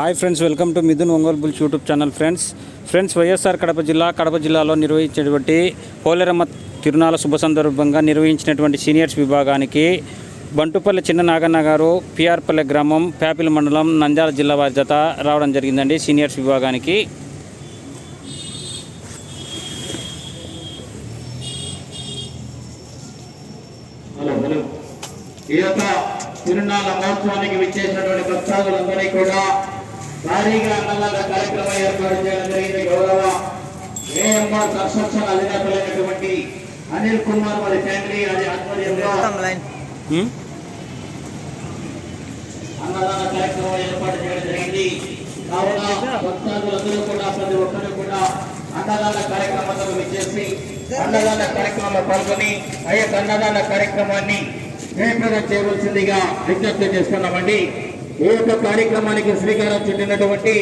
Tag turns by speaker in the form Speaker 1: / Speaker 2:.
Speaker 1: Hi friends welcome to Mithun Ongole bulls YouTube channel friends. Friends YSR Kadapa జిల్లా కడప జిల్లాలో నిర్వహించినటువంటి పోలేరమ్మ తిరునాల శుభ సందర్భంగా నిర్వహించినటువంటి సీనియర్స్ విభాగానికి బంటుపల్లి చిన్న నాగన్న గారు పిఆర్పల్లె గ్రామం ప్యాపిల్ మండలం నంద్యాల జిల్లా వారి జత రావడం జరిగిందండి సీనియర్స్ విభాగానికి.
Speaker 2: ఈ యొక్క తిరునాళ్ళ మహోత్సవానికి విచ్చేసినటువంటి ప్రసాదులందరినీ కూడా భారీగా అన్నదాన కార్యక్రమం ఏర్పాటు చేయడం జరిగింది. గౌరవ ఏఎంఆర్ కన్స్ట్రక్షన్ అధినేతలైనటువంటి అనిల్ కుమార్ వారి ఫ్యామిలీ అది ఆధ్వర్యంలో? అన్నదాన కార్యక్రమం ఏర్పాటు చేయడం జరిగింది. కావున భక్తాదులందరూ కూడా ప్రతి ఒక్కరు కూడా అన్నదాన కార్యక్రమంలో విచ్చేసి అన్నదాన కార్యక్రమంలో పాల్గొని ఆ యొక్క అన్నదాన కార్యక్రమాన్ని జయప్రదం చేయవలసిందిగా విజ్ఞప్తి చేస్తున్నామండి. ఈ యొక్క కార్యక్రమానికి శ్రీకారం చుట్టినటువంటి